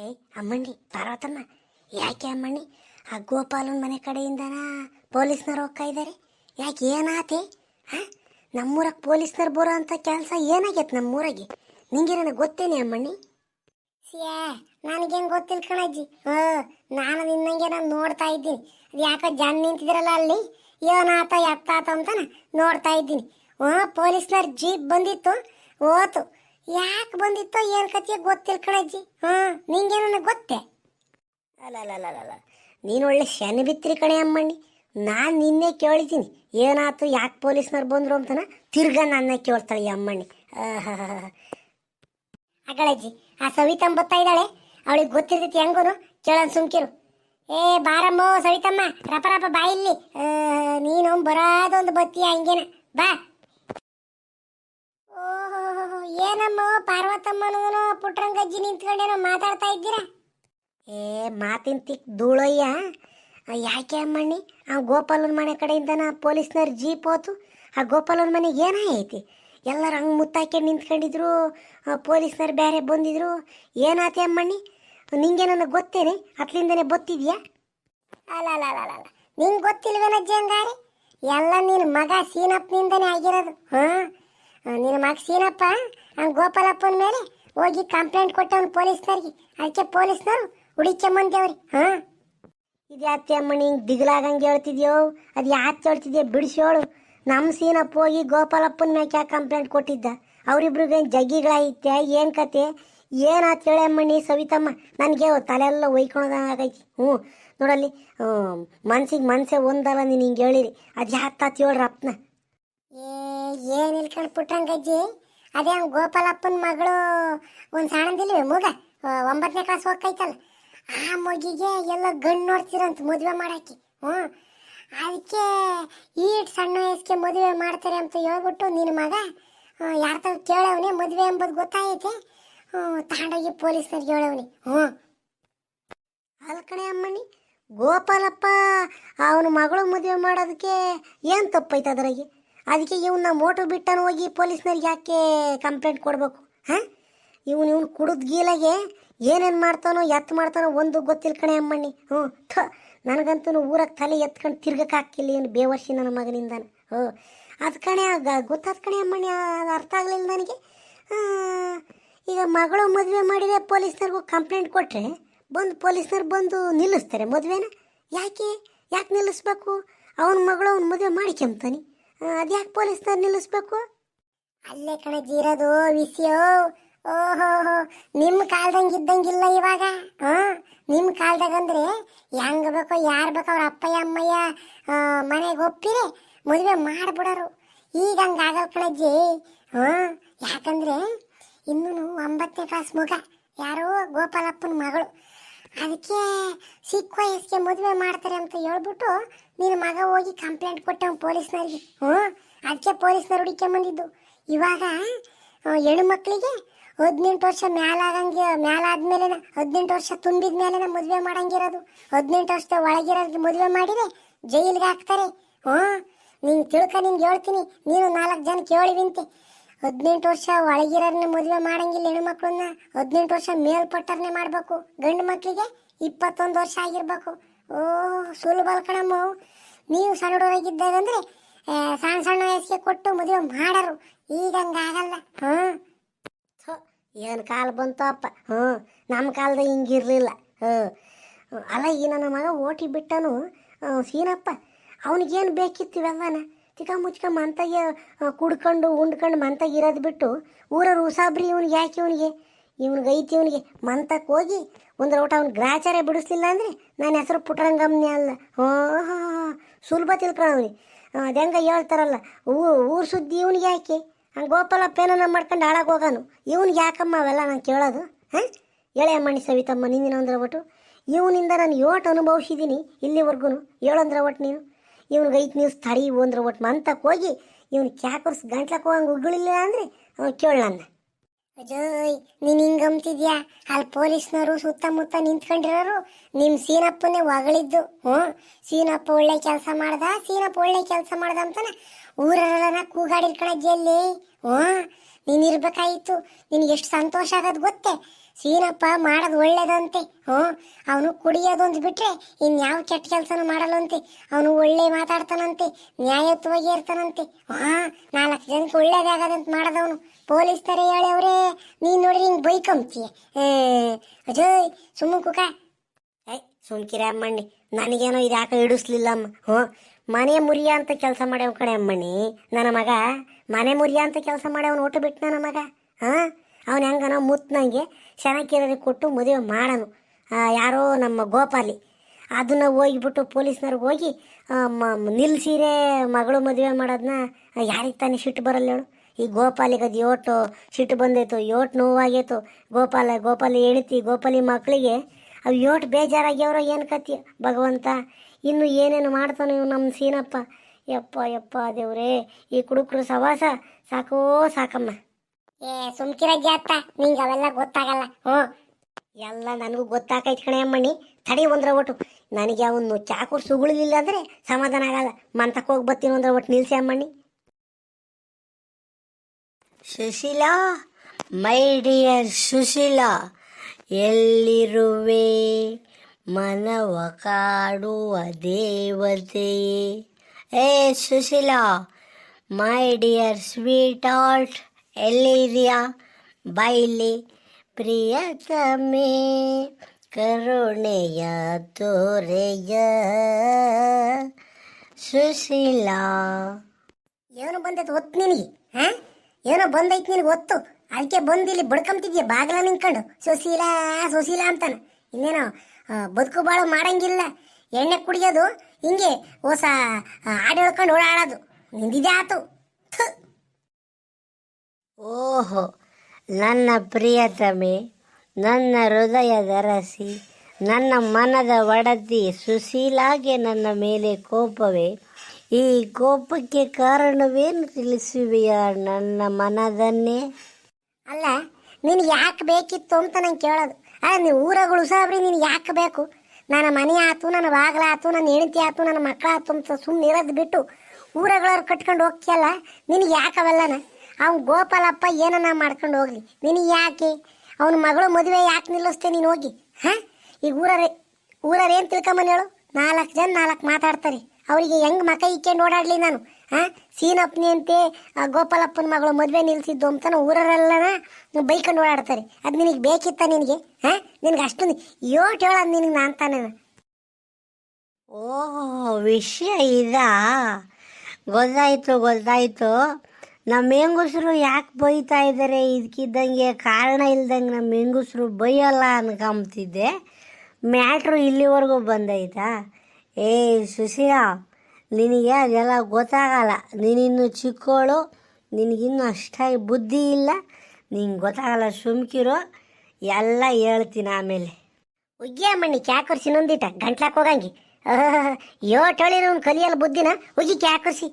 ಏಯ್ ಅಮ್ಮಣ್ಣಿ, ಪಾರ್ವತಮ್ಮ, ಯಾಕೆ ಅಮ್ಮಣ್ಣಿ? ಆ ಗೋಪಾಲನ್ ಮನೆ ಕಡೆಯಿಂದನ ಪೊಲೀಸ್ನವ್ರು ಹೋಗ್ತಾ ಇದ್ದಾರೆ ಯಾಕೆ ಏನಾತೆ? ಹಾ ನಮ್ಮೂರಾಗ ಪೊಲೀಸ್ನವ್ರು ಬರೋ ಅಂತ ಕೆಲಸ ಏನಾಗೈತೆ ನಮ್ಮೂರಾಗೆ? ನಿಂಗೆ ನನಗೆ ಗೊತ್ತೇನೆ ಅಮ್ಮಣ್ಣಿ? ಸಿಯಾ ನನಗೇನು ಗೊತ್ತಿಲ್ಲ ಕಣಜ್ಜಿ. ಹ್ಞೂ, ನಾನು ನಿನ್ನಂಗೆ ನಾನು ನೋಡ್ತಾ ಇದ್ದೀನಿ. ಅದು ಯಾಕೋ ಜನ ನಿಂತಿದ್ರಲ್ಲ ಅಲ್ಲಿ? ಏನಾತ ಎತ್ತಾತ ಅಂತ ನೋಡ್ತಾ ಇದ್ದೀನಿ. ಹ್ಞೂ, ಪೊಲೀಸ್ನವ್ರ ಜೀಪ್ ಬಂದಿತ್ತು ಓತು ಯಾಕೆ ಬಂದಿತ್ತೋ ಏನು ಕಥೆ ಗೊತ್ತಿಲ್ಲ ಕಣಜ್ಜಿ? ಹಾ ನಿಂಗೆ ನನಗೆ ಗೊತ್ತೆ? ಅಲ್ಲ ನೀನು ಒಳ್ಳೆ ಶನಿ ಬಿತ್ತಿರಿ ಕಣೆ ಅಮ್ಮಣ್ಣಿ. ನಾನು ನಿನ್ನೆ ಕೇಳಿದ್ದೀನಿ. ಏನಾಯ್ತು, ಯಾಕೆ ಪೊಲೀಸ್ನವ್ರು ಬಂದರು ಅಂತನ? ತಿರ್ಗ ನನ್ನ ಕೇಳ್ತಾಳೆ ಈ ಅಮ್ಮಣ್ಣಿ. ಅಗಳಜ್ಜಿ ಆ ಸವಿತಮ್ಮ ಬರ್ತಾ ಇದ್ದಾಳೆ. ಅವಳಿಗೆ ಗೊತ್ತಿರ್ತೈತಿ ಹೆಂಗೂ ಕೇಳೋನ್ ಸುಮ್ಕಿರು. ಏ, ಬಾರಮ್ಮ ಸವಿತಮ್ಮ ರಪ ರಪ ಬಾ ಇಲ್ಲಿ. ನೀನು ಬರೋದೊಂದು ಬತ್ತೀಯ ಹಂಗೇನ? ಬಾ. ಏನಮ್ಮ ಪಾರ್ವತಮ್ಮನೂ ಪುಟ್ರಂಗಜ್ಜಿ ನಿಂತ್ಕೊಂಡೇನೋ ಮಾತಾಡ್ತಾ ಇದ್ದೀರಾ? ಏ, ಮಾತಿನ ತಿಕ್ ಧೂಳಯ್ಯ. ಯಾಕೆ ಅಮ್ಮಣ್ಣಿ? ಆ, ಗೋಪಾಲನ ಮನೆ ಕಡೆಯಿಂದನ ಪೊಲೀಸ್ನವ್ರು ಜೀಪ್ ಹೋತು. ಆ, ಗೋಪಾಲನ ಮನೆಗೆ ಐತಿ ಎಲ್ಲರೂ ಹಂಗೆ ಮುತ್ತಾಕೆ ನಿಂತ್ಕೊಂಡಿದ್ರು ಪೊಲೀಸ್ನವ್ರು ಬೇರೆ ಬಂದಿದ್ರು. ಏನಾತೆ ಅಮ್ಮಣ್ಣಿ? ನಿಂಗೆ ನನಗೆ ಗೊತ್ತೇನೆ? ಅತ್ಲಿಂದನೇ ಗೊತ್ತಿದ್ಯಾ ಅಲ್ಲ ಅಲ್ಲ ಅಲ್ಲ ನಿಂಗೆ ಗೊತ್ತಿಲ್ವೇನಜ್ಜಿ ಹಂಗಾರೆ? ಎಲ್ಲ ನಿನ್ನ ಮಗ ಸೀನಪ್ಪನಿಂದನೇ ಆಗಿರೋದು. ಹಾಂ? ನಿನ್ನ ಮಾಕೆ ಸೀನಪ್ಪ ಆ, ಗೋಪಾಲಪ್ಪನ ಮೇಲೆ ಹೋಗಿ ಕಂಪ್ಲೇಂಟ್ ಕೊಟ್ಟವನು ಪೊಲೀಸ್ನವ್ರಿಗೆ. ಅದಕ್ಕೆ ಪೊಲೀಸ್ನವರು ಹುಡುಕೊಂಬಂದೇವ್ರಿ ಹಾಂ? ಇದು ಯಾಕೆ ಅಮ್ಮಣ್ಣಿ ಹಿಂಗೆ ದಿಗಲಾಗಂಗೆ ಹೇಳ್ತಿದ್ಯೋ? ಅದು ಯಾಕೆ ಹೇಳ್ತಿದ್ಯೋ ಬಿಡಿಸೋಳು ನಮ್ಮ ಸೀನಪ್ಪ ಹೋಗಿ ಗೋಪಾಲಪ್ಪನ ಮ್ಯಾಕೆ ಯಾಕೆ ಕಂಪ್ಲೇಂಟ್ ಕೊಟ್ಟಿದ್ದ? ಅವರಿಬ್ರಿಗೆ ಜಗ್ಗಿಗಳಾಯಿತ್ಯ ಏನು ಕತೆ? ಏನಾತ್ ಹೇಳಿ ಅಮ್ಮಣ್ಣಿ ಸವಿತಮ್ಮ? ನನಗೆ ತಲೆಲ್ಲ ಒಯ್ಕೊಳೋದಾಗೈತಿ ಹ್ಞೂ. ನೋಡಲ್ಲಿ ಮನ್ಸಿಗೆ ಮನ್ಸೇ ಒಂದಲ್ಲ ನೀನು ಹಿಂಗೆ ಹೇಳಿರಿ. ಅದು ಯಾಕೆ ಹೇಳ್ರಪ್ಪನ ಏ ಏನು ಇಲ್ಕೊಂಡು ಪುಟ್ರಂಗಜ್ಜಿ ಅದೇ ಗೋಪಾಲಪ್ಪನ ಮಗಳು ಒಂದು ಸಣ್ಣದಿಲ್ವೇ ಮಗ? ಒಂಬತ್ತನೇ ಕ್ಲಾಸ್ ಹೋಗ್ತೈತಲ್ಲ. ಆ ಮಗಿಗೆ ಎಲ್ಲ ಗಂಡು ನೋಡ್ತಿರಂತ ಮದುವೆ ಮಾಡಾಕಿ ಹ್ಞೂ? ಅದಕ್ಕೆ ಈಟ್ ಸಣ್ಣ ವಯಸ್ಸಿಗೆ ಮದುವೆ ಮಾಡ್ತಾರೆ ಅಂತ ಹೇಳ್ಬಿಟ್ಟು ನಿನ್ನ ಮಗ ಯಾರ ತರ ಕೇಳವನೆ ಮದುವೆ ಎಂಬುದು ಗೊತ್ತಾಗೈತೆ? ತಾಂಡೋಗಿ ಪೊಲೀಸ್ನವ್ರಿಗೆ ಹೇಳವನಿ ಹ್ಞೂ? ಅಲ್ ಕಡೆ ಅಮ್ಮನಿ ಗೋಪಾಲಪ್ಪ, ಅವನ ಮಗಳು ಮದುವೆ ಮಾಡೋದಕ್ಕೆ ಏನು ತಪ್ಪೈತೆ ಅದ್ರಾಗೆ? ಅದಕ್ಕೆ ಇವನ್ನ ಮೋಟರ್ ಬಿಟ್ಟನ ಹೋಗಿ ಪೊಲೀಸ್ನವ್ರಿಗೆ ಯಾಕೆ ಕಂಪ್ಲೇಂಟ್ ಕೊಡಬೇಕು, ಹಾಂ? ಇವನು ಇವನು ಕುಡಿದ ಗೀಲಾಗೆ ಏನೇನು ಮಾಡ್ತಾನೋ, ಎತ್ತು ಮಾಡ್ತಾನೋ ಒಂದು ಗೊತ್ತಿಲ್ಲ ಕಣೆ ಅಮ್ಮಣ್ಣಿ. ಹ್ಞೂ, ಥ. ನನಗಂತೂ ಊರಾಗ ತಲೆ ಎತ್ಕೊಂಡು ತಿರ್ಗಕ್ಕೆ ಹಾಕಿಲ್ಲ ಏನು ಬೇವರ್ಷಿ ನನ್ನ ಮಗನಿಂದ ಹ್ಞೂ. ಅದು ಕಣೆ ಗೊತ್ತಾದ ಕಣೆ ಅಮ್ಮಣ್ಣಿ ಅದು ಅರ್ಥ ಆಗಲಿಲ್ಲ ನನಗೆ. ಈಗ ಮಗಳು ಮದುವೆ ಮಾಡಿದರೆ ಪೊಲೀಸ್ನವ್ರಿಗೂ ಕಂಪ್ಲೇಂಟ್ ಕೊಟ್ಟರೆ ಬಂದು ಪೊಲೀಸ್ನವ್ರು ಬಂದು ನಿಲ್ಲಿಸ್ತಾರೆ ಮದುವೆನ. ಯಾಕೆ? ಯಾಕೆ ನಿಲ್ಲಿಸ್ಬೇಕು? ಅವನ ಮಗಳು ಅವ್ನ ಮದುವೆ ಮಾಡಿಕೊಂತಾನೆ ಅದು ಯಾಕೆ ಪೊಲೀಸ್ನವ್ರು ನಿಲ್ಲಿಸ್ಬೇಕು? ಅಲ್ಲೇ ಕಣಜ್ಜಿ ಇರೋದು ವಿಷಯ. ಓಹೋ ನಿಮ್ಮ ಕಾಲ್ದಂಗೆ ಇದ್ದಂಗಿಲ್ಲ ಇವಾಗ? ಹಾಂ ನಿಮ್ಮ ಕಾಲ್ದಾಗ ಅಂದ್ರೆ ಹೆಂಗ್ ಬೇಕೋ, ಯಾರು ಬೇಕೋ ಅವ್ರ ಅಪ್ಪಯ್ಯ, ಅಮ್ಮಯ್ಯ ಮನೆಗೆ ಒಪ್ಪಿರಿ, ಮದುವೆ ಮಾಡಿಬಿಡೋರು. ಈಗ ಹಂಗೆ ಆಗಲ್ ಕಣಜ್ಜಿ ಹಾಂ ಯಾಕಂದ್ರೆ ಇನ್ನೂ ಒಂಬತ್ತನೇ ಕ್ಲಾಸ್ ಮಗ. ಯಾರೋ ಗೋಪಾಲಪ್ಪನ ಮಗಳು. ಅದಕ್ಕೆ ಸಿಕ್ಕ ವಯಸ್ಸಿಗೆ ಮದುವೆ ಮಾಡ್ತಾರೆ ಅಂತ ಹೇಳ್ಬಿಟ್ಟು ನಿನ್ನ ಮಗ ಹೋಗಿ ಕಂಪ್ಲೇಂಟ್ ಕೊಟ್ಟವ್ ಪೊಲೀಸ್ನವ್ರಿಗೆ? ಹ್ಞೂ ಅದಕ್ಕೆ ಪೊಲೀಸ್ನವ್ರು ಹುಡುಕೊಂಬಂದಿದ್ದು ಇವಾಗ ಹೆಣ್ಣು ಮಕ್ಕಳಿಗೆ ಹದಿನೆಂಟು ವರ್ಷ ಮ್ಯಾಲಾಗಂಗೆ ಮ್ಯಾಲಾದ್ಮೇಲೆ ಹದಿನೆಂಟು ವರ್ಷ ತುಂಬಿದ ಮೇಲೆ ಮದುವೆ ಮಾಡಂಗಿರೋದು. ಹದಿನೆಂಟು ವರ್ಷದ ಒಳಗಿರೋದಕ್ಕೆ ಮದುವೆ ಮಾಡಿದೆ ಜೈಲಿಗೆ ಹಾಕ್ತಾರೆ. ಹ್ಞೂ ನೀನು ತಿಳ್ಕ, ನಿಂಗೆ ಹೇಳ್ತೀನಿ. ನೀನು ನಾಲ್ಕು ಜನ ಕೇಳಿವಿಂತೆ. ಹದಿನೆಂಟು ವರ್ಷ ಒಳಗಿರೋರ್ನ ಮದುವೆ ಮಾಡಂಗಿಲ್ಲ ಮಕ್ಕಳನ್ನ ಹದಿನೆಂಟು ವರ್ಷ ಮೇಲ್ಪಟ್ಟರನ್ನೇ ಮಾಡಬೇಕು. ಗಂಡು ಮಕ್ಕಳಿಗೆ ಇಪ್ಪತ್ತೊಂದು ವರ್ಷ ಆಗಿರ್ಬೇಕು. ಓ ಸುಲಭ ಕಣಮ್ಮ. ನೀವು ಸಣ್ಣ ಹುಡುಗರಾಗಿದ್ದಾಗಂದ್ರೆ ಸಣ್ಣ ಸಣ್ಣ ವಯಸ್ಸಿಗೆ ಕೊಟ್ಟು ಮದುವೆ ಮಾಡರು. ಈಗ ಹಂಗಾಗಲ್ಲ. ಹ್ಞೂ ಏನು ಕಾಲ ಬಂತು ಅಪ್ಪ ಹ್ಞೂ ನಮ್ಮ ಕಾಲದ ಹಿಂಗಿರಲಿಲ್ಲ. ಹ್ಞೂ ಅಲ್ಲ, ಈ ನನ್ನ ಮಗ ಓಟಿ ಬಿಟ್ಟನು ಸೀನಪ್ಪ. ಅವನಿಗೇನು ಬೇಕಿತ್ತು ಇವೆಲ್ಲನ? ಚಿಕ್ಕ ಮುಚ್ಕ ಮಂತಾಗೆ ಕುಡ್ಕೊಂಡು ಉಂಡ್ಕೊಂಡು ಮಂತಾಗ ಇರೋದು ಬಿಟ್ಟು ಊರವ್ರು ಉಸಾಬ್ರಿ ಇವ್ನಿಗೆ, ಯಾಕೆ ಇವನಿಗೆ? ಇವ್ನಿಗೆ ಐತಿ ಇವನಿಗೆ ಮಂತಕ್ಕೆ ಹೋಗಿ ಒಂದು ಲೋಟ ಅವ್ನು ಗ್ರಾಚಾರ ಬಿಡಿಸ್ಲಿಲ್ಲ ಅಂದರೆ ನನ್ನ ಹೆಸರು ಪುಟ್ಟರಂಗಮ್ನಿ ಅಲ್ಲ. ಹೋ ಸುಲಭ ತಿಳ್ಕೊಳ ಅವನಿಗೆ. ಅದು ಹೆಂಗೆ ಹೇಳ್ತಾರಲ್ಲ ಊರು ಸುದ್ದಿ ಇವನಿಗೆ ಯಾಕೆ? ಹಂಗೆ ಗೋಪಾಲಪ್ಪ ಏನೋ ಮಾಡ್ಕೊಂಡು ಹಾಳಾಗಿ ಹೋಗಾನು. ಇವ್ನಿಗೆ ಯಾಕಮ್ಮ ಅವೆಲ್ಲ ನಾನು ಕೇಳೋದು? ಹಾಂ? ಎಳೆ ಮಣಿ ಸವಿತಮ್ಮ, ನಿಂದಿನ ಅಂದ್ರೆ ಒಟ್ಟು ಇವನಿಂದ ನಾನು ಯೋಟ್ ಅನುಭವಿಸಿದ್ದೀನಿ ಇಲ್ಲಿವರೆಗೂ ಹೇಳಂದ್ರೆ ಒಟ್ಟು ನೀನು. ಇವ್ನಿಗೆ ಐದು ನ್ಯೂಸ್ ತಡಿ ಅಂದ್ರೆ ಒಟ್ಟು ಮಂತಕ್ಕೆ ಹೋಗಿ ಇವ್ನು ಕ್ಯಾಕರ್ಸ್ ಗಂಟ್ಲಕ್ಕೆ ಹೋಗಂಗೆ ಉಗುಳಿಲ್ಲ ಅಂದರೆ ಅವನು ಕೇಳ ನನ್ನ ಅಜಯ್, ನೀನ್ ಹಿಂಗ್ ಅಂಬ್ತಿದ್ಯಾ? ಅಲ್ಲಿ ಪೊಲೀಸ್ನವರು ಸುತ್ತಮುತ್ತ ನಿಂತ್ಕೊಂಡಿರೋರು ನಿಮ್ಮ ಸೀನಪ್ಪನೇ ಹೊಗಳಿದ್ದು ಹ್ಞೂ, ಸೀನಪ್ಪ ಒಳ್ಳೆ ಕೆಲಸ ಮಾಡ್ದ, ಸೀನಪ್ಪ ಒಳ್ಳೆ ಕೆಲಸ ಮಾಡ್ದ ಅಂತಾನೆ ಊರಲ್ಲ ಕೂಗಾಡಿಲ್ ಕಣ ಜಲ್ಲಿ. ಹ್ಞೂ ನೀನ್ ನಿನಗೆ ಎಷ್ಟು ಸಂತೋಷ ಆಗೋದು ಗೊತ್ತೇ? ಸೀನಪ್ಪ ಮಾಡೋದು ಒಳ್ಳೇದಂತೆ. ಹ್ಞೂ, ಅವನು ಕುಡಿಯೋದೊಂದು ಬಿಟ್ರೆ ಇನ್ಯಾವ ಕೆಟ್ಟ ಕೆಲಸನೂ ಮಾಡಲ್ಲಂತೆ. ಅವನು ಒಳ್ಳೆ ಮಾತಾಡ್ತಾನಂತೆ ನ್ಯಾಯತ್ವಾಗಿ ಇರ್ತಾನಂತೆ ಹಾ ನಾಲ್ಕು ಜನಕ್ಕೆ ಒಳ್ಳೇದೇ ಆಗದಂತ ಮಾಡದವನು. ಪೊಲೀಸ್ ತರ ಹೇಳವ್ರೆ ನೀನ್ ನೋಡ್ರಿ ಹಿಂಗೆ ಬೈಕಂತೀಯ ಅಜಯ್ ಸುಮ್ಮ ಕುಕ. ಏಯ್, ಸುಮ್ಕಿರ ಅಮ್ಮಣ್ಣಿ, ನನಗೇನೋ ಇದು ಯಾಕೆ ಇಡಿಸ್ಲಿಲ್ಲಮ್ಮ ಹ್ಞೂ ಮನೆ ಮುರಿಯ ಅಂತ ಕೆಲಸ ಮಾಡ್ಯಾವ ಕಡೆ ಅಮ್ಮನಿ ನನ್ನ ಮಗ, ಮನೆ ಮುರಿಯ ಅಂತ ಕೆಲಸ ಮಾಡ್ಯಾವನು ಒಟ್ಟು ಬಿಟ್ಟು ನನ್ನ ಮಗ. ಹಾಂ ಅವನು ಹೆಂಗನ ಮುತ್ತನಂಗೆ ಚೆನ್ನಾಗಿರೋರಿಗೆ ಕೊಟ್ಟು ಮದುವೆ ಮಾಡನು. ಯಾರೋ ನಮ್ಮ ಗೋಪಾಲಿ. ಅದನ್ನ ಹೋಗಿಬಿಟ್ಟು ಪೊಲೀಸ್ನವ್ರಿಗೆ ಹೋಗಿ ನಿಲ್ಸಿರೇ ಮಗಳು ಮದುವೆ ಮಾಡೋದನ್ನ ಯಾರಿಗೆ ತಾನೇ ಸಿಟ್ಟು ಬರಲ್ಲ ಹೇಳು. ಈ ಗೋಪಾಲಿಗೆ ಅದು ಯೋಟು, ಸಿಟ್ಟು ಬಂದೈತು, ಯೋಟ್ ನೋವಾಗೈತು. ಗೋಪಾಲ, ಗೋಪಾಲಿ ಹೆಣ್ತಿ ಗೋಪಾಲಿ ಮಕ್ಕಳಿಗೆ ಅವು ಯೋಟ್ ಬೇಜಾರಾಗ್ಯವ್ರೋ ಏನು ಕತ್ತಿ ಭಗವಂತ ಇನ್ನು ಏನೇನು ಮಾಡ್ತಾನೆ ಇವ್ ನಮ್ಮ ಸೀನಪ್ಪ. ಯಪ್ಪ ಯಪ್ಪ ದೇವ್ರೇ ಈ ಕುಡುಕರು ಸವಾಸ. ಸಾಕೋ ಸಾಕಮ್ಮ. ಏ ಸುಮ್ಕಿರ ಅತ್ತ ನಿಂಗೆ ಅವೆಲ್ಲ ಗೊತ್ತಾಗಲ್ಲ. ಹ್ಞೂ. ಎಲ್ಲ ನನಗೂ ಗೊತ್ತಾಕೈತ್ ಕಣೆ ಅಮ್ಮಣ್ಣಿ. ತಡಿ ಒಂದ್ರ ಒಟ್ಟು. ನನಗೆ ಅವನು ಚಾಕೂರ್ ಸುಗುಳಿಲಿಲ್ಲ ಅಂದರೆ ಸಮಾಧಾನ ಆಗಲ್ಲ. ಮಂತಕ್ಕೆ ಹೋಗಿ ಬರ್ತೀನಿ ಒಂದ್ರ ಒಟ್ಟು. ನಿಲ್ಸಿ ಅಮ್ಮಣ್ಣಿ. ಸುಶೀಲಾ ಮೈ ಡಿಯರ್ ಸುಶೀಲಾ ಎಲ್ಲಿರುವೆ? ಮನವ ಕಾಡುವ ದೇವತೆಯೇ. ಏ, Sushila, my dear sweetheart ಎಲ್ಲಿದೆಯಾ ಬೈಲಿ, ಪ್ರಿಯತಮೇ, ಕರುಣೆಯ ತೋರೆಯ. ಸುಶೀಲಾ. ಏನೋ ಬಂದೈತೆ ಒತ್ತು ನಿನಗೆ, ಹಾಂ? ಏನೋ ಬಂದೈತೆ ನಿನಗೆ ಒತ್ತು. ಅದಕ್ಕೆ ಬಂದು ಇಲ್ಲಿ ಬಡ್ಕೊಂತಿದ್ಯ ಬಾಗಿಲ ನಿಂತ್ಕೊಂಡು? ಸುಶೀಲಾ ಸುಶೀಲಾ ಅಂತಾನೆ. ಇನ್ನೇನೋ ಬದುಕು ಬಾಳು ಮಾಡಂಗಿಲ್ಲ. ಎಣ್ಣೆ ಕುಡಿಯೋದು ಹಿಂಗೆ ಹೊಸ ಹಾಡು ಹೇಳ್ಕೊಂಡು ಓಡಾಡೋದು. ನಿಂದಿದೆ ಆತು. ಓಹೋ ನನ್ನ ಪ್ರಿಯತಮೆ ನನ್ನ ಹೃದಯದ ರಸಿ ನನ್ನ ಮನದ ಒಡತಿ ಸುಶೀಲಾಗೆ ನನ್ನ ಮೇಲೆ ಕೋಪವೇ. ಈ ಕೋಪಕ್ಕೆ ಕಾರಣವೇನು ತಿಳಿಸುವೆಯ ನನ್ನ ಮನದನ್ನೇ? ಅಲ್ಲ ನಿನಗೆ ಯಾಕೆ ಬೇಕಿತ್ತು ಅಂತ ನಂಗೆ ಕೇಳೋದು. ಅಲ್ಲ ನೀವು ಊರಗಳು ಸಾಬ್ರಿ ನೀನು ಯಾಕೆ ಬೇಕು? ನನ್ನ ಮನೆ ಆತು, ನನ್ನ ಬಾಗಲ ಆತು, ನನ್ನ ಹೆಂಡತಿ ಆತು, ನನ್ನ ಮಕ್ಕಳ ಆತು ಅಂತ ಸುಮ್ಮನೆ ಇರೋದು ಬಿಟ್ಟು ಊರಗಳವ್ರು ಕಟ್ಕೊಂಡು ಹೋಗ್ತಿಯಲ್ಲ, ನಿನಗೆ ಯಾಕೆ ಅವೆಲ್ಲನ? ಅವ್ನು ಗೋಪಾಲಪ್ಪ ಏನನ್ನ ಮಾಡ್ಕೊಂಡು ಹೋಗ್ಲಿ. ನಿನಗೆ ಯಾಕೆ? ಅವನ ಮಗಳು ಮದುವೆ ಯಾಕೆ ನಿಲ್ಲಿಸ್ತೆ ನೀನು ಹೋಗಿ? ಹಾಂ? ಈಗ ಊರರೇ ಊರವ್ರು ಏನು ತಿಳ್ಕೊಂಬನ್ ಹೇಳು? ನಾಲ್ಕು ಜನ ನಾಲ್ಕು ಮಾತಾಡ್ತಾರೆ. ಅವರಿಗೆ ಹೆಂಗ್ ಮಕ ಇಕ್ಕೊಂಡು ಓಡಾಡ್ಲಿ ನಾನು? ಹಾ ಸೀನಪ್ಪನಿ ಅಂತೆ ಗೋಪಾಲಪ್ಪನ ಮಗಳು ಮದುವೆ ನಿಲ್ಸಿದ್ದು ಅಂತ ಊರರೆಲ್ಲನ ಬೈಕೊಂಡು ಓಡಾಡ್ತಾರೆ. ಅದು ನಿನಗೆ ಬೇಕಿತ್ತ ನಿನಗೆ? ಹಾ ನಿನಗೆ ಅಷ್ಟೊಂದು ಯೋಟ್ ಹೇಳೋದು ನಿನಗೆ ನಾನು ತಾನೇ. ಓಹೋ, ವಿಷಯ ಇದಾ? ಗೊತ್ತಾಯ್ತು ಗೊತ್ತಾಯ್ತು. ನಮ್ಮ ಹೆಂಗಸರು ಯಾಕೆ ಬೈತಾ ಇದ್ದಾರೆ ಇದಕ್ಕಿದ್ದಂಗೆ ಕಾರಣ ಇಲ್ದಂಗೆ ನಮ್ಮ ಹೆಂಗಸರು ಬೈಯಲ್ಲ ಅನ್ಕೊಂಬ್ತಿದ್ದೆ. ಮ್ಯಾಟ್ರು ಇಲ್ಲಿವರೆಗೂ ಬಂದೈತಾ? ಏ ಸುಶೀಲಾ, ನಿನಗೆ ಅದೆಲ್ಲ ಗೊತ್ತಾಗಲ್ಲ. ನೀನಿನ್ನು ಚಿಕ್ಕೋಳು, ನಿನಗಿನ್ನೂ ಅಷ್ಟಾಗಿ ಬುದ್ಧಿ ಇಲ್ಲ. ನಿಂಗೆ ಗೊತ್ತಾಗಲ್ಲ ಸುಮ್ಕಿರೋ, ಎಲ್ಲ ಹೇಳ್ತೀನಿ ಆಮೇಲೆ. ಉಗ್ಗಿಯ ಮಣ್ಣಿ ಕ್ಯಾಕರ್ಸಿ ನೊಂದಿಟ್ಟ ಗಂಟ್ಲಾಕ್ ಹೋಗಂಗಿ. ಯೋಟ್ ಹೇಳಿರೋನ್ ಕಲಿಯಲ್ಲ ಬುದ್ಧಿನ, ಉಗಿ ಕ್ಯಾಕರ್ಸಿ.